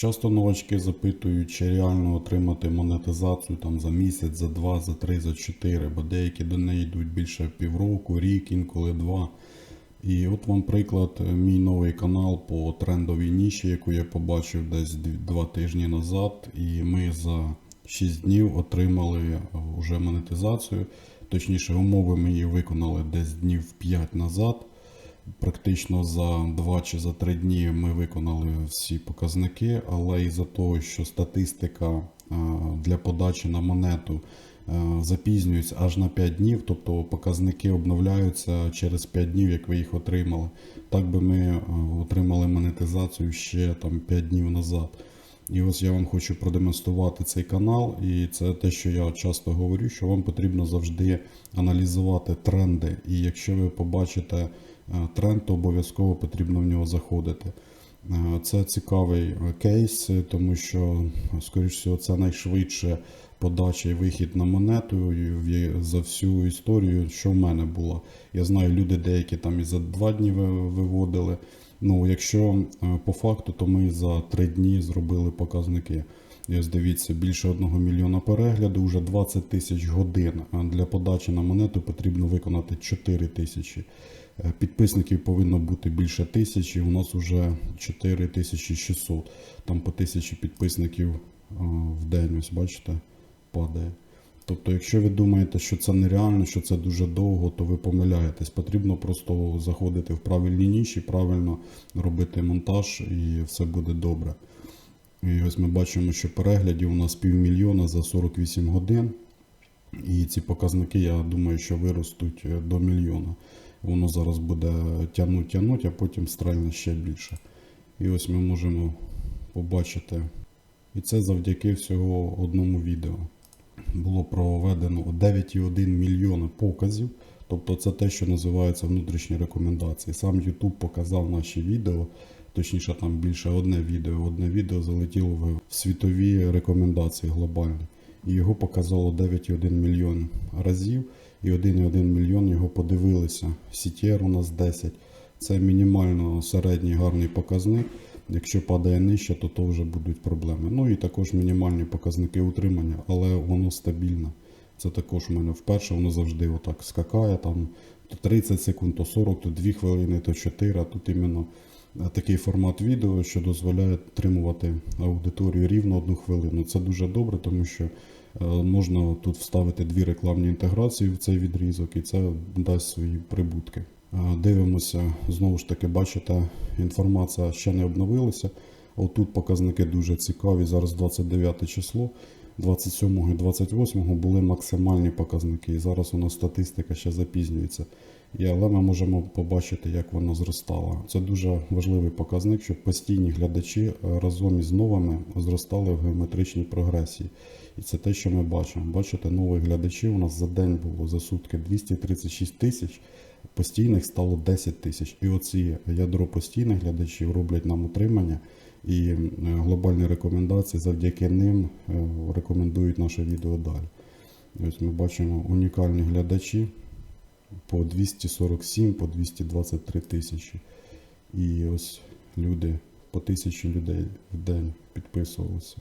Часто новачки запитують, чи реально отримати монетизацію там за місяць, за два, за три, за чотири, бо деякі до неї йдуть більше півроку, рік, інколи два. І от вам приклад, е, мій новий канал по трендовій ніші, яку я побачив десь два тижні назад. І ми за 6 днів отримали е, вже монетизацію. Точніше, умови ми її виконали десь днів 5 назад. Практично за 2 чи за 3 дні ми виконали всі показники, але із-за того, що статистика е, для подачі на монету е, запізнюється аж на 5 днів, тобто показники обновляються через 5 днів, як ви їх отримали. Так би ми е, отримали монетизацію ще там 5 днів назад. І ось я вам хочу продемонструвати цей канал, і це те, що я часто говорю, що вам потрібно завжди аналізувати тренди. І якщо ви побачите тренд, то обов'язково потрібно в нього заходити. Е, Це цікавий е, кейс, е, тому що, скоріш всього, це найшвидше подача і вихід на монету за всю історію, що в мене було. Я знаю, люди деякі там і за два дні виводили. Ну, якщо е, по факту, то ми за три дні зробили показники. І ось дивіться, більше одного мільйона перегляду, вже 20 тисяч годин. Для подачі на монету потрібно виконати 4 тисячі. Е, Підписників повинно бути більше тисячі. У нас вже 4600. Там по тисячі підписників в день, ось бачите, падає. Тобто, якщо ви думаєте, що це нереально, що це дуже довго, то ви помиляєтесь. Потрібно просто заходити в правильні ніші, правильно робити монтаж і все буде добре. І ось ми бачимо, що переглядів у нас півмільйона за 48 годин. І ці показники, я думаю, що виростуть е, до мільйона. Воно зараз буде тягнуть, тягнуть, а потім стрельне ще більше. І ось ми можемо побачити. І це завдяки всього одному відео. Було проведено 9,1 мільйона показів. Тобто це те, що називається внутрішні рекомендації. Сам YouTube показав наші відео, точніше там більше одне відео. Одне відео залетіло в світові рекомендації глобальні. І його показало 9,1 мільйон разів, і 1,1 мільйон його подивилися. CTR у нас 10. Це мінімально середній гарний показник. Якщо падає нижче, то то вже будуть проблеми. Ну і також мінімальні показники утримання, але воно стабільне. Це також у мене вперше, воно завжди отак скакає, там то 30 секунд, то 40, то 2 хвилини, то 4. А тут іменно такий формат відео, що дозволяє тримувати аудиторію рівно одну хвилину. Це дуже добре, тому що е, можна тут вставити дві рекламні інтеграції в цей відрізок, і це дасть свої прибутки. Дивимося, знову ж таки, бачите, інформація ще не обновилася. Отут показники дуже цікаві. Зараз 29 число. 27 і 28 були максимальні показники. І зараз у нас статистика ще запізнюється. І, але ми можемо побачити, як вона зростала. Це дуже важливий показник, щоб постійні глядачі е, разом із новими зростали в геометричній прогресії. І це те, що ми бачимо. Бачите, нових глядачів у нас за день було за сутки 236 тисяч, постійних стало 10 тисяч. І оці ядро постійних глядачів роблять нам утримання. І е, глобальні рекомендації завдяки ним е, рекомендують наше відео далі. Ось ми бачимо унікальні глядачі по 247, по 223 тисячі. І ось люди, по тисячі людей в день підписувалися.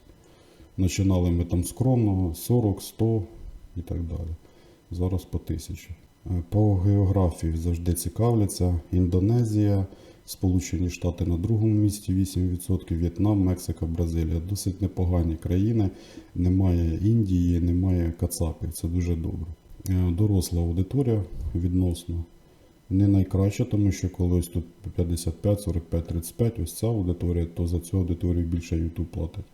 Починали ми там скромно, 40, 100 і так далі. Зараз по тисячі. Е, По географії завжди цікавляться. Індонезія, Сполучені Штати на другому місці 8%, В'єтнам, Мексика, Бразилія. Досить непогані країни. Немає Індії, немає Кацапів. Це дуже добре. Е, Доросла аудиторія відносно. Не найкраща, тому що колись тут 55, 45, 35, ось ця аудиторія, то за цю аудиторію більше YouTube платить.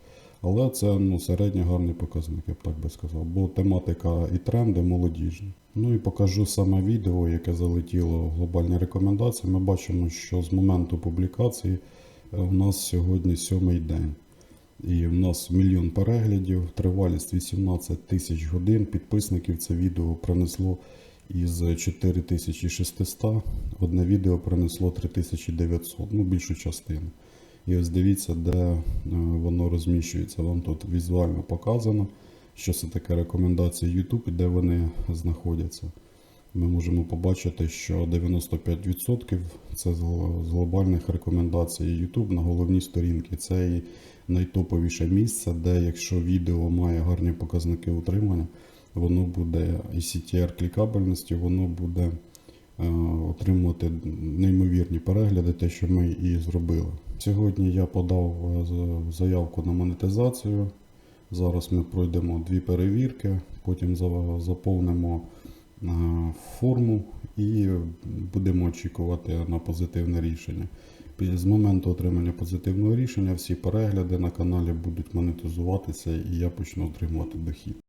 Але це ну, середній гарний показник, я б так би сказав. Бо тематика і тренди молодіжні. Ну і покажу саме відео, яке залетіло в глобальні рекомендації. Ми бачимо, що з моменту публікації е, у нас сьогодні сьомий день. І в нас мільйон переглядів, тривалість 18 тисяч годин. Підписників це відео принесло із 4600. Одне відео принесло 3900, ну більшу частину. І ось дивіться, де е, воно розміщується. Вам тут візуально показано, що це таке рекомендації YouTube і де вони знаходяться. Ми можемо побачити, що 95% це з глобальних рекомендацій YouTube на головній сторінці. Це і найтоповіше місце, де якщо відео має гарні показники утримання, воно буде і CTR клікабельності, воно буде е, отримувати неймовірні перегляди, те, що ми і зробили. Сьогодні я подав е, заявку на монетизацію. Зараз ми пройдемо дві перевірки, потім заповнимо е, форму і будемо очікувати на позитивне рішення. З моменту отримання позитивного рішення всі перегляди на каналі будуть монетизуватися і я почну отримувати дохід.